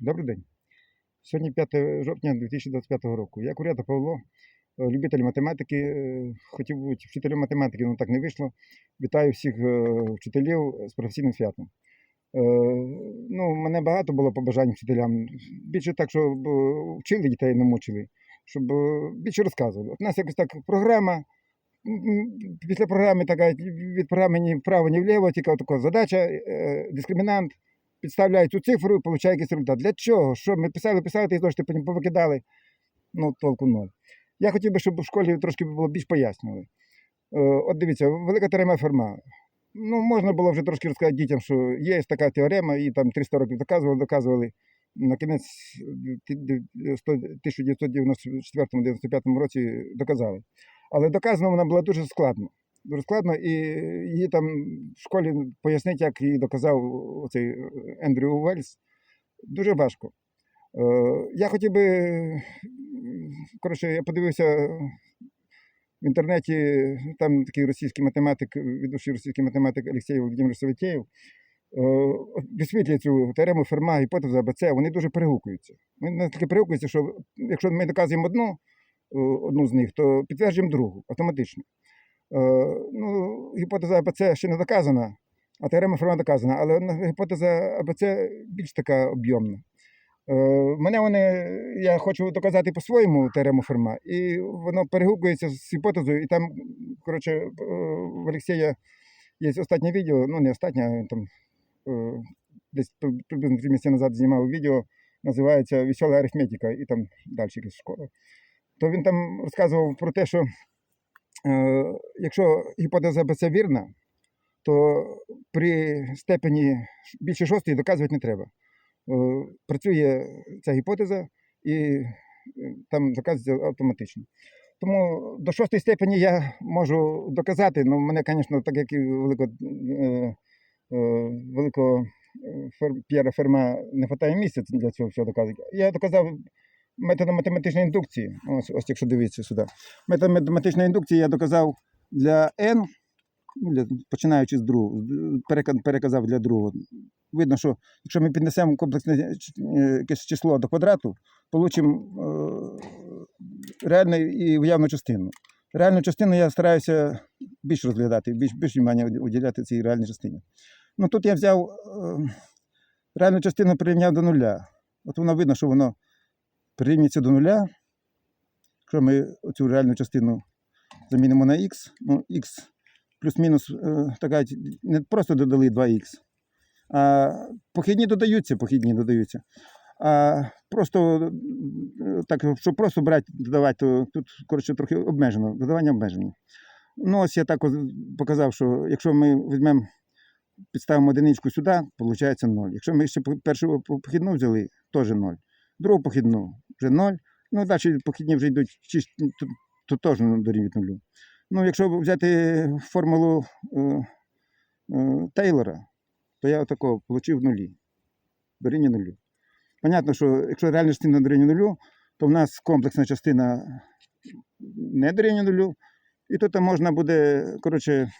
Добрий день. Сьогодні 5 жовтня 2025 року. Я Курята Павло, е, любитель математики. е, Хотів бути вчителем математики, але так не вийшло. Вітаю всіх е, вчителів з професійним святом. Ну, мене багато було побажань вчителям. Більше так, щоб е, вчили дітей, не мучили, щоб більше розказували. От у нас якось так програма. Після програми така від програми ні вправо, ні вліво, тільки така задача, дискримінант підставляють цю цифру і получає якийсь результат. Для чого? Що ми писали, писали, ти знову потім повикидали. Ну, толку ноль. Я хотів би, щоб в школі трошки було більш пояснювали. Е, От дивіться, велика теорема Ферма. Ну, можна було вже трошки розказати дітям, що є така теорема, і там 300 років доказували, доказували. На кінець 1994-95 році доказали. Але доказано вона була дуже складно. Дуже складно, і її там в школі пояснити, як її доказав оцей Ендрю Уельс, дуже важко. Е, Я хотів би, коротше, я подивився в інтернеті, там такий російський математик, відомий російський математик Олексій Володимир Савітєєв, е, висвітлює цю теорему Ферма, гіпотезу АБЦ, вони дуже перегукуються. Вони настільки перегукуються, що якщо ми доказуємо одну, е, одну з них, то підтверджуємо другу автоматично. Е, ну, гіпотеза АБЦ ще не доказана, а теорема Ферма доказана, але гіпотеза АБЦ більш така об'ємна. Е, мене вони, я хочу доказати по-своєму теорему Ферма, і воно перегукується з гіпотезою, і там, коротше, е, в Олексія є останнє відео, ну не останнє, там десь приблизно три місяці назад знімав відео, називається Весела арифметика, і там далі школа. То він там розказував про те, що якщо гіпотеза АБЦ вірна, то при степені більше шостої доказувати не треба. Е, Працює ця гіпотеза і е, там доказується автоматично. Тому до шостої степені я можу доказати, але мене, звісно, так як і великого, е, е, великого е, П'єра Ферма не вистачає місця для цього всього доказувати. Я доказав методом математичної індукції. Ось, ось якщо дивитися сюди. Методом математичної індукції я доказав для n, ну, починаючи з другого, переказав для другого. Видно, що якщо ми піднесемо комплексне е, число до квадрату, отримаємо е, реальну і уявну частину. Реальну частину я стараюся більш розглядати, більш, більш внимання уділяти цій реальній частині. Ну тут я взяв е, реальну частину прирівняв до нуля. От воно видно, що воно прирівнюється до нуля. Якщо ми цю реальну частину замінимо на х, ну х плюс-мінус е, така, не просто додали 2х, а похідні додаються, похідні додаються. А просто е, так, щоб просто брати, додавати, то тут коротше трохи обмежено, додавання обмежені. Ну, ось я так показав, що якщо ми візьмемо, підставимо одиничку сюди, виходить 0. Якщо ми ще першу похідну взяли, теж 0. Другу похідну вже 0. Ну, далі похідні вже йдуть, чи, ж, то, то теж дорівнюють нулю. Ну, якщо взяти формулу е, е, Тейлора, то я отакого отримав нулі. Дорівнює нулю. Понятно, що якщо реальна частина дорівнює нулю, то в нас комплексна частина не дорівнює нулю. І тут можна буде, коротше,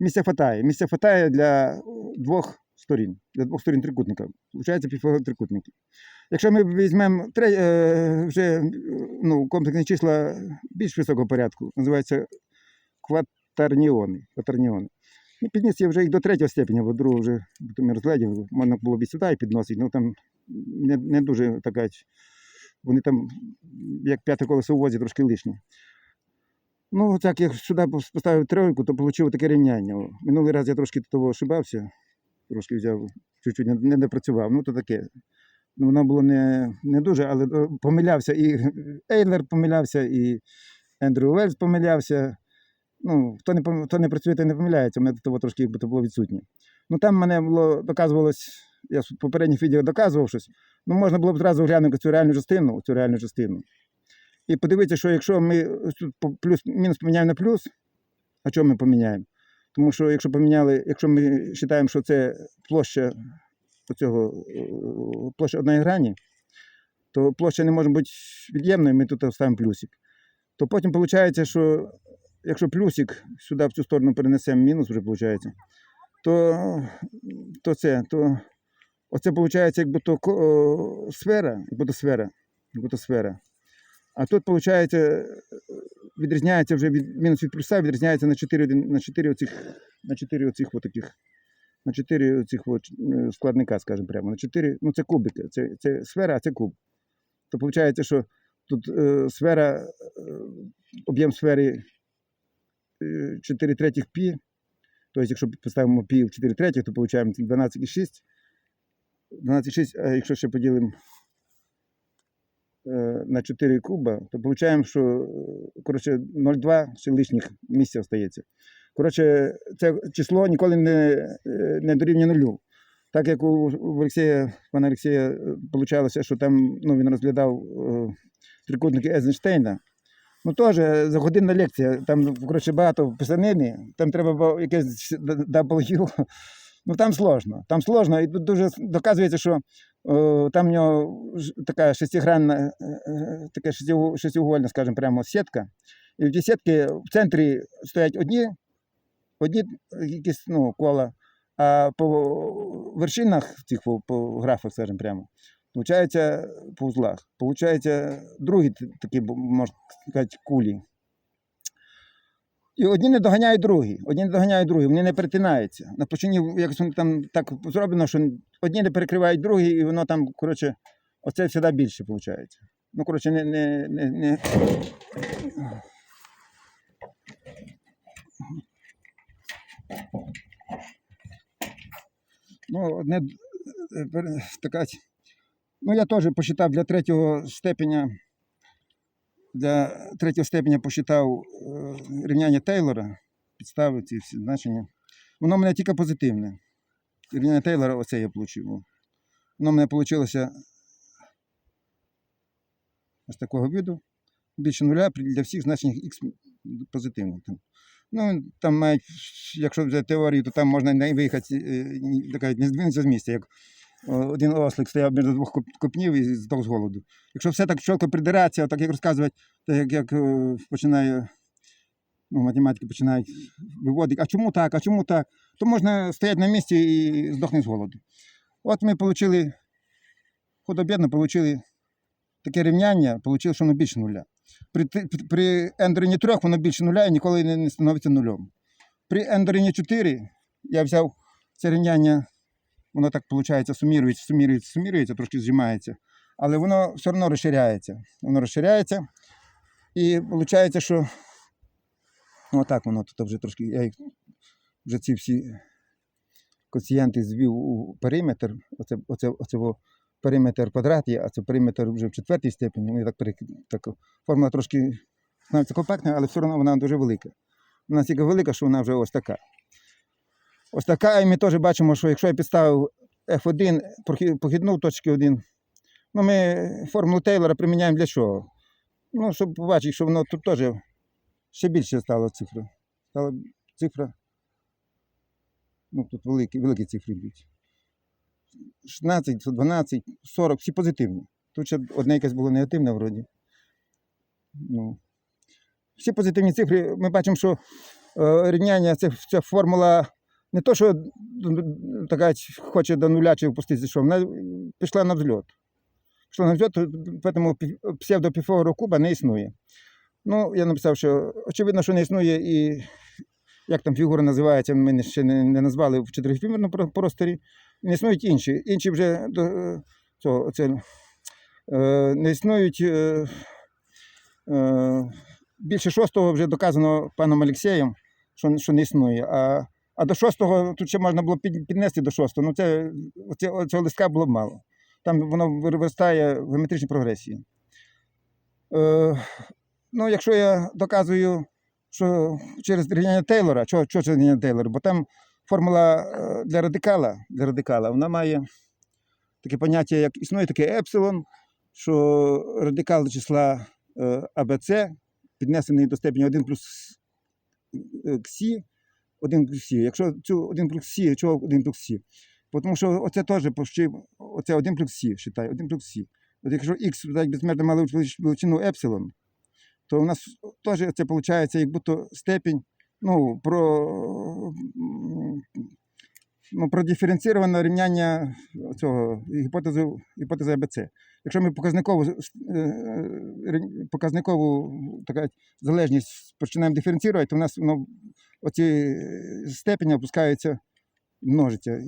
місця хватає. Місця хватає для двох сторін, для двох сторін трикутника. Получається півфігурні трикутники. Якщо ми візьмемо е, вже ну, комплексні числа більш високого порядку, називаються кватерніони. кватерніони. І підніс я вже їх до третього степеня, бо другого вже ми розглядів, можна було б і сюди підносити, ну там не, не дуже така. Вони там, як п'яте колесо у возі, трошки лишні. Ну, так як сюди поставив тройку, то отримав таке рівняння. Минулий раз я трошки того ошибався, трошки взяв, чуть-чуть не допрацював. Ну, то таке. Ну, воно було не, не дуже, але е, помилявся. І Ейлер помилявся, і Ендрю Уельс помилявся. Ну, хто не, хто не працює, той не помиляється. У мене того трошки якби то було відсутнє. Ну там мене було доказувалось, я в попередніх відео доказував щось. Ну, можна було б зразу глянути цю реальну частину, цю реальну частину. І подивитися, що якщо ми ось тут по- плюс, мінус поміняємо на плюс, а чого ми поміняємо? Тому що якщо поміняли, якщо ми вважаємо, що це площа оцього, е, площа одної грані, то площа не може бути від'ємною, ми тут ставимо плюсик. То потім виходить, що якщо плюсик сюди в цю сторону перенесемо мінус, вже виходить, то, то це, то Оце виходить, як будто о, сфера, як будто сфера, як будто сфера. А тут, виходить, відрізняється вже від мінус від плюса, відрізняється на 4, на 4 оцих, на 4 оцих от таких, на 4 оцих от, е, складника, скажімо прямо. На 4, ну це кубики, це, це сфера, а це куб. То виходить, що тут е, сфера, е, об'єм сфери е, 4 третіх пі, тобто, якщо поставимо пі в 4 третіх, то отримаємо 12,6. 12,6, а якщо ще поділимо е, на 4 куба, то получаємо, що е, коротше, 0,2 ще лишніх місця остається. Коротше, це число ніколи не, е, не дорівнює нулю. Так як у Олексія, пана Олексія, вийшло, що там ну, він розглядав е, трикутники Ейзенштейна. Ну теж за годинна лекція, там коротше, багато писанини, там треба якесь W. Ну там сложно. Там сложно. І тут дуже доказується, що е, там в нього така шестигранна, е, е, така шестиуг- шестиугольна, скажімо, прямо сітка. І в тій сітці в центрі стоять одні, одні якісь ну, кола, а по вершинах цих по, по графах, скажімо, прямо, Получається по узлах. Получається другі такі, можна сказати, кулі. І одні не доганяють другі, одні не доганяють другі, вони не перетинаються. На почині якось воно там так зроблено, що одні не перекривають другі, і воно там, коротше, оце завжди більше виходить. Ну, коротше, не, не, не, не... Ну, одне е, така. Ну, я теж посчитав для третього степеня. Для третього степеня посчитав е, рівняння Тейлора, підстави ці всі значення. Воно в мене тільки позитивне. Рівняння Тейлора, оце я отримав. Воно в мене вийшло ось такого виду. Більше нуля для всіх значень х позитивне. Ну, там мають, якщо взяти теорію, то там можна не виїхати, е, не здвинутися з місця, як один ослик стояв між двох копнів і здох з голоду. Якщо все так чітко придиратися, так як розказувати, так як, як е, починає, ну, математики починають виводити, а чому так, а чому так, то можна стояти на місці і здохнути з голоду. От ми отримали, худо-бідно отримали таке рівняння, отримали, що воно більше нуля. При, при ендерені 3 воно більше нуля і ніколи не, становиться нульом. При ендерені 4 я взяв це рівняння, воно так виходить, сумірується, сумірується, сумірується, трошки зжимається, але воно все одно розширяється. Воно розширяється. І виходить, що ну, отак воно тут вже трошки. Я їх вже ці всі коцієнти звів у периметр. Оце, оце, оце периметр квадрат є, а це периметр вже в четвертій степені. Вони так, так формула трошки становиться компактна, але все одно вона дуже велика. Вона настільки велика, що вона вже ось така. Ось така, і ми теж бачимо, що якщо я підставив F1, похідну точки 1, ну ми формулу Тейлора приміняємо для чого? Ну, щоб побачити, що воно тут теж ще більше стало цифра. Стала цифра. Ну, тут великі, великі цифри йдуть. 16, 12, 40, всі позитивні. Тут ще одне якесь було негативне вроді. Ну. Всі позитивні цифри. Ми бачимо, що е, рівняння це, це формула не то, що така хоче до нуля чи впуститися, що вона пішла на взльот. Пішла на взльот, тому псевдопіфагору куба не існує. Ну, я написав, що очевидно, що не існує і як там фігура називається, ми ще не, не назвали в чотирифімірному про- просторі. Не існують інші. Інші вже до, е, цього, це, е, не існують. Е, більше шостого вже доказано паном Олексієм, що, що не існує. А, а до шостого тут ще можна було піднести до шостого. Ну, це, оце, цього листка було б мало. Там воно виростає в геометричній прогресії. Е, ну, якщо я доказую, що через рівняння Тейлора, чого, через рівняння Тейлора? Бо там формула е, для радикала, для радикала, вона має таке поняття, як існує таке епсилон, що радикал до числа е, АБЦ піднесений до степені 1 плюс е, ксі, 1 плюс сі. Якщо цю 1 плюс сі, чого 1 плюс сі? Тому що оце теж оце 1 плюс сі, вважаю, 1 плюс сі. От якщо х так безмежно мали величину епсилон, то у нас теж це виходить, як будто степень, ну, про ну, про диференційоване рівняння цього гіпотези, гіпотези АБЦ. Якщо ми показникову, е, е, показникову така, залежність починаємо диференцірувати, то у нас ну, оці степені опускаються, множаться.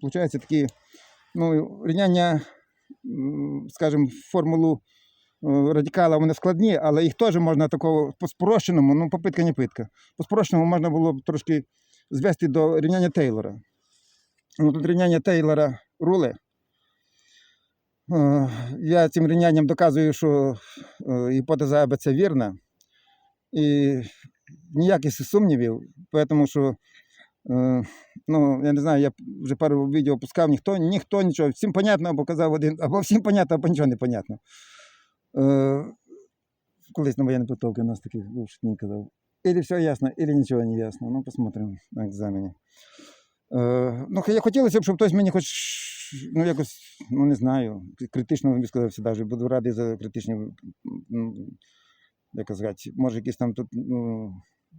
Получається такі ну, рівняння, скажімо, формулу радикала вони складні, але їх теж можна такого по спрощеному, ну, попитка не питка. По спрощеному можна було б трошки звести до рівняння Тейлора. Ну, тут рівняння Тейлора руле. Е, Я цим рівнянням доказую, що е, гіпотеза АБЦ вірна. І ніяких сумнівів, тому що, е, ну, я не знаю, я вже пару відео пускав, ніхто, ніхто нічого, всім понятно, або казав один, або всім понятно, або нічого не понятно. Е, колись на воєнній підготовці у нас такий був шутник казав. Или все ясно, или нічого не ясно. Ну, посмотрим на екзамені. Е, ну, я хотілося б, щоб хтось мені хоч, ну, якось, ну, не знаю, критично висказався навіть. Буду радий за критичні, ну, як сказати, може, якісь там тут, ну,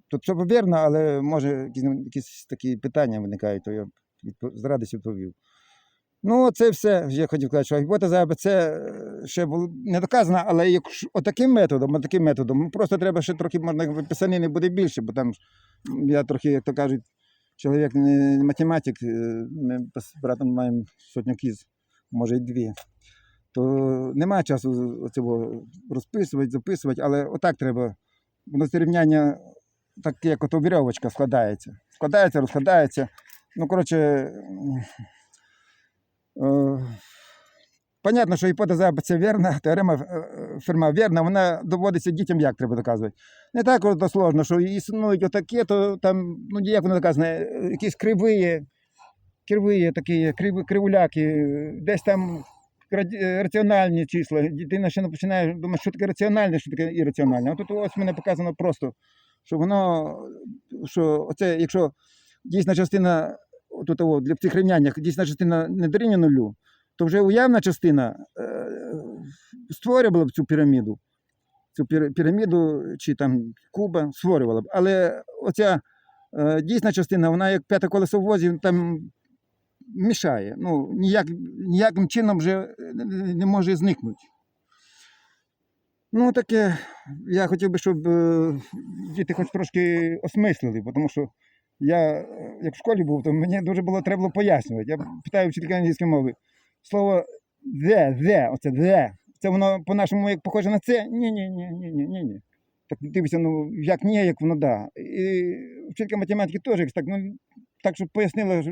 тут все вірно, але може якісь, ну, якісь такі питання виникають, то я з радістю відповів. Ну, це все. Я хотів сказати, що гіпотеза АБЦ е, ще була не доказана, але якщо отаким методом, отаким методом, ну, просто треба ще трохи, можна писанини буде більше, бо там я трохи, як то кажуть, чоловік не математик, е, ми з братом маємо сотню кіз, може й дві. То немає часу цього розписувати, записувати, але отак треба. Воно це рівняння, так як ото вірьовочка складається. Складається, розкладається. Ну, коротше, понятно, що гіпотеза АБЦ вірна, теорема е, Ферма вірна, вона доводиться дітям як треба доказувати. Не так сложно, що існують отакі, то там, ну ніяк воно доказано, е, якісь криві, криві такі, кривуляки, десь там е, раціональні числа. Дитина ще не починає думати, що таке раціональне, що таке ірраціональне. А тут ось мене показано просто, що воно, що оце, якщо дійсна частина, тут о, для цих рівняннях, дійсна частина не дорівнює нулю, то вже уявна частина е, створювала б цю піраміду. Цю піраміду чи там куба створювала б. Але оця е, дійсна частина, вона як п'яте колесо в возі, там мішає. Ну, ніяк, ніяким чином вже не- може зникнути. Ну, таке, я хотів би, щоб е, діти хоч трошки осмислили, тому що я, як в школі був, то мені дуже було треба було пояснювати. Я питаю вчителька англійської мови. Слово the, the, оце the, це воно по-нашому як похоже на це? Ні, ні, ні, ні, ні, ні, ні. Так дивися, ну як ні, як воно да. І вчителька математики теж якось так, ну так, щоб пояснила,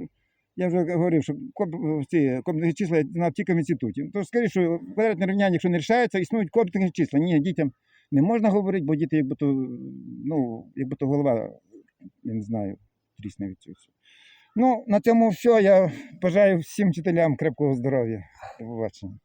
я вже говорив, що ці комп'ютерні числа знав тільки в інституті. То скажи, що квадратне рівняння, якщо не рішається, існують комп'ютерні числа. Ні, дітям не можна говорити, бо діти, якби то, ну, якби то голова, я не знаю, трісне від. Ну, на цьому все. Я бажаю всім вчителям крепкого здоров'я. До побачення.